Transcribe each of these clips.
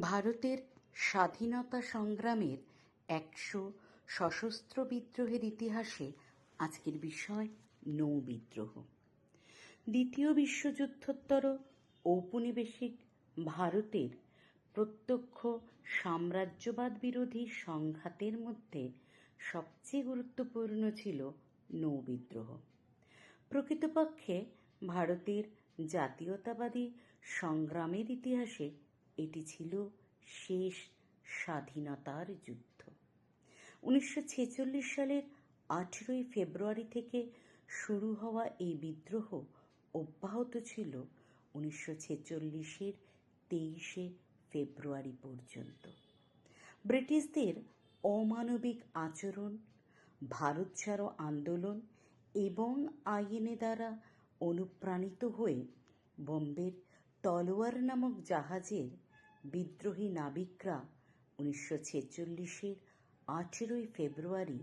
ভারতের স্বাধীনতা সংগ্রামের একশো সশস্ত্র বিদ্রোহের ইতিহাসে আজকের বিষয় নৌ বিদ্রোহ। দ্বিতীয় বিশ্বযুদ্ধোত্তর ঔপনিবেশিক ভারতের প্রত্যক্ষ সাম্রাজ্যবাদ বিরোধী সংঘাতের মধ্যে সবচেয়ে গুরুত্বপূর্ণ ছিল নৌ বিদ্রোহ। প্রকৃতপক্ষে ভারতের জাতীয়তাবাদী সংগ্রামের ইতিহাসে এটি ছিল শেষ স্বাধীনতার যুদ্ধ। উনিশশো ছেচল্লিশ সালের আঠেরোই ফেব্রুয়ারি থেকে শুরু হওয়া এই বিদ্রোহ অব্যাহত ছিল উনিশশো ছেচল্লিশের তেইশে ফেব্রুয়ারি পর্যন্ত। ব্রিটিশদের অমানবিক আচরণ, ভারত ছাড়ো আন্দোলন এবং আইনে দ্বারা অনুপ্রাণিত হয়ে বোম্বের তলোয়ার নামক জাহাজের বিদ্রোহী নাবিকরা উনিশশো ছেচল্লিশের আঠেরোই ফেব্রুয়ারি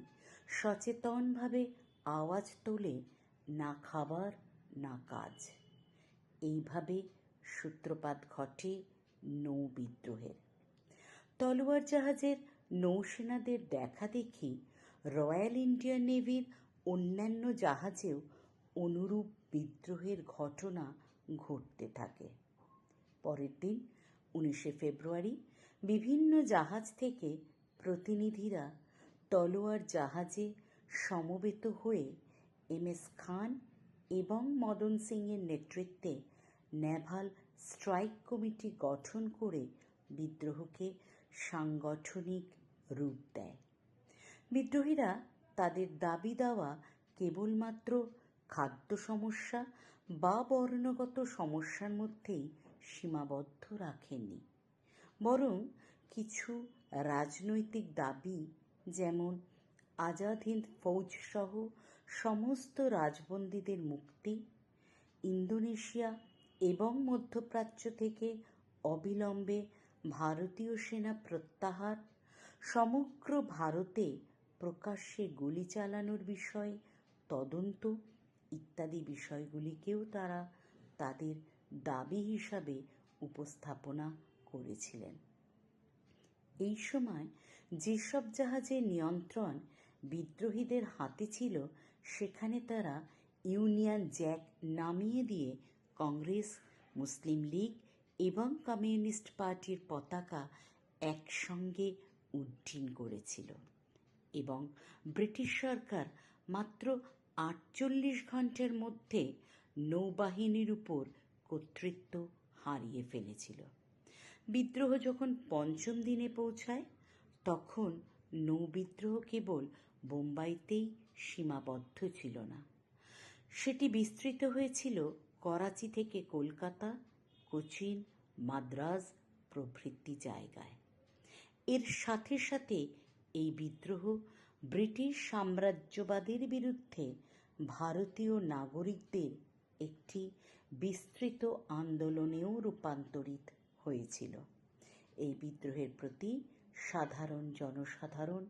সচেতনভাবে আওয়াজ তোলে, না খাবার, না কাজ। এইভাবে সূত্রপাত ঘটে নৌ বিদ্রোহের। তলোয়ার জাহাজের নৌসেনাদের দেখা দেখি রয়্যাল ইন্ডিয়ান নেভির অন্যান্য জাহাজেও অনুরূপ বিদ্রোহের ঘটনা ঘটতে থাকে। পরের দিন, উনিশে ফেব্রুয়ারি, বিভিন্ন জাহাজ থেকে প্রতিনিধিরা তলোয়ার জাহাজে সমবেত হয়ে এম এস খান এবং মদন সিংয়ের নেতৃত্বে নেভাল স্ট্রাইক কমিটি গঠন করে বিদ্রোহকে সাংগঠনিক রূপ দেয়। বিদ্রোহীরা তাদের দাবি দেওয়া কেবলমাত্র খাদ্য সমস্যা বা বর্ণগত সমস্যার মধ্যেই সীমাবদ্ধ রাখেননি। বরং কিছু রাজনৈতিক দাবি, যেমন আজাদ হিন্দ ফৌজ সহ সমস্ত রাজবন্দীদের মুক্তি, ইন্দোনেশিয়া এবং মধ্যপ্রাচ্য থেকে অবিলম্বে ভারতীয় সেনা প্রত্যাহার, সমগ্র ভারতে প্রকাশ্যে গুলি চালানোর বিষয়ে, তদন্ত ইত্যাদি বিষয়গুলিকেও তারা তাদের দাবি হিসাবে উপস্থাপনা করেছিলেন। এই সময় যেসব জাহাজের নিয়ন্ত্রণ বিদ্রোহীদের হাতে ছিল, সেখানে তারা ইউনিয়ন জ্যাক নামিয়ে দিয়ে কংগ্রেস, মুসলিম লীগ এবং কমিউনিস্ট পার্টির পতাকা একসঙ্গে উড্ডীন করেছিল এবং ব্রিটিশ সরকার মাত্র আটচল্লিশ ঘণ্টার মধ্যে নৌবাহিনীর উপর কর্তৃত্ব হারিয়ে ফেলেছিল। বিদ্রোহ যখন পঞ্চম দিনে পৌঁছায়, তখন নৌবিদ্রোহ কেবল বোম্বাইতেই সীমাবদ্ধ ছিল না। সেটি বিস্তৃত হয়েছিল করাচি থেকে কলকাতা, কোচিন, মাদ্রাজ প্রভৃতি জায়গায়। এর সাথে সাথে এই বিদ্রোহ ব্রিটিশ সাম্রাজ্যবাদের বিরুদ্ধে ভারতীয় নাগরিকদের একটি বিস্তৃত আন্দোলনেও রূপান্তরিত হয়েছিল। এই বিদ্রোহের প্রতি সাধারণ জনসাধারণ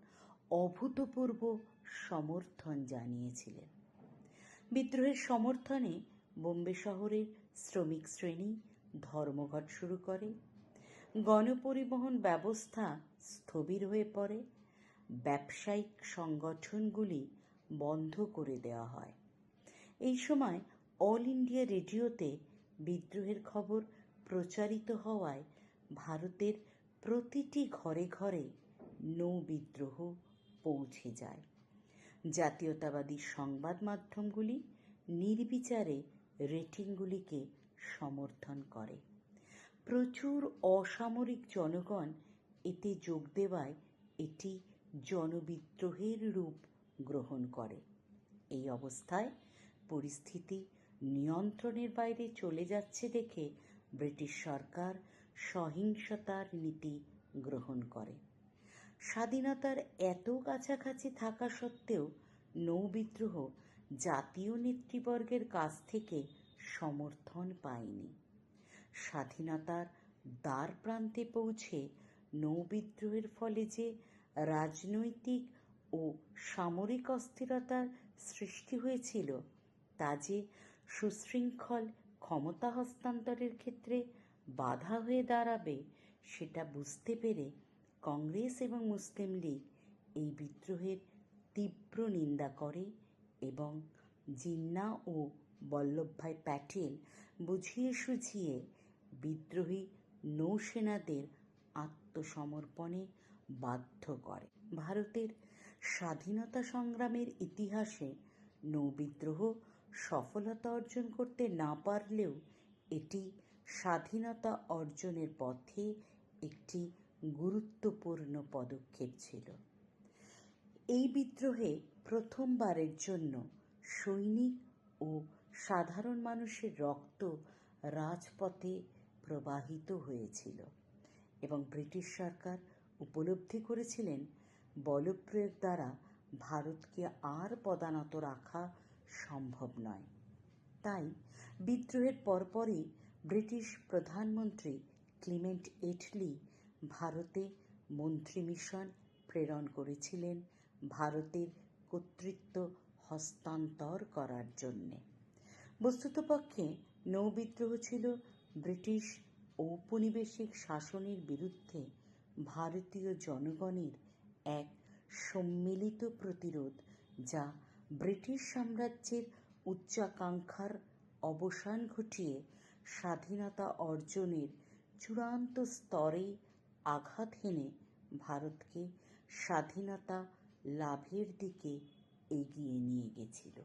অভূতপূর্ব সমর্থন জানিয়েছিলেন। বিদ্রোহের সমর্থনে বোম্বে শহরের শ্রমিক শ্রেণি ধর্মঘট শুরু করে, গণপরিবহন ব্যবস্থা স্থবির হয়ে পড়ে, ব্যবসায়িক সংগঠনগুলি বন্ধ করে দেওয়া হয়। এই সময় অল ইন্ডিয়া রেডিওতে বিদ্রোহের খবর প্রচারিত হওয়ায় ভারতের প্রতিটি ঘরে ঘরে নৌ বিদ্রোহ পৌঁছে যায়। জাতীয়তাবাদী সংবাদ মাধ্যমগুলি নির্বিচারে রেটিংগুলিকে সমর্থন করে। প্রচুর অসামরিক জনগণ এতে যোগ দেওয়ায় এটি জনবিদ্রোহের রূপ গ্রহণ করে। এই অবস্থায় পরিস্থিতি নিয়ন্ত্রণের বাইরে চলে যাচ্ছে দেখে ব্রিটিশ সরকার সহিংসতার নীতি গ্রহণ করে। স্বাধীনতার এত কাছাকাছি থাকা সত্ত্বেও নৌবিদ্রোহ জাতীয় নেতৃবর্গের কাছ থেকে সমর্থন পায়নি। স্বাধীনতার দ্বার প্রান্তে পৌঁছে নৌবিদ্রোহের ফলে যে রাজনৈতিক ও সামরিক অস্থিরতার সৃষ্টি হয়েছিল, তা যে সুশৃঙ্খল ক্ষমতা হস্তান্তরের ক্ষেত্রে বাধা হয়ে দাঁড়াবে সেটা বুঝতে পেরে কংগ্রেস এবং মুসলিম লীগ এই বিদ্রোহের তীব্র নিন্দা করে এবং জিন্না ও বল্লভভাই প্যাটেল বুঝিয়ে সুঝিয়ে বিদ্রোহী নৌসেনাদের আত্মসমর্পণে বাধ্য করে। ভারতের স্বাধীনতা সংগ্রামের ইতিহাসে নৌবিদ্রোহ সফলতা অর্জন করতে না পারলেও এটি স্বাধীনতা অর্জনের পথে একটি গুরুত্বপূর্ণ পদক্ষেপ ছিল। এই বিদ্রোহে প্রথমবারের জন্য সৈনিক ও সাধারণ মানুষের রক্ত রাজপথে প্রবাহিত হয়েছিল এবং ব্রিটিশ সরকার উপলব্ধি করেছিলেন, বলপ্রয়োগ দ্বারা ভারতকে আর পদানত রাখা সম্ভব নয়। তাই বিদ্রোহের পরপরই ব্রিটিশ প্রধানমন্ত্রী ক্লিমেন্ট এটলি ভারতে মন্ত্রী মিশন প্রেরণ করেছিলেন ভারতের কর্তৃত্ব হস্তান্তর করার জন্যে। বস্তুতপক্ষে নৌবিদ্রোহ ছিল ব্রিটিশ ঔপনিবেশিক শাসনের বিরুদ্ধে ভারতীয় জনগণের এক সম্মিলিত প্রতিরোধ, যা ব্রিটিশ সাম্রাজ্যের উচ্চাকাঙ্ক্ষার অবসান ঘটিয়ে স্বাধীনতা অর্জনের চূড়ান্ত স্তরে আঘাত হেনে ভারতকে স্বাধীনতা লাভের দিকে এগিয়ে নিয়ে গেছিল।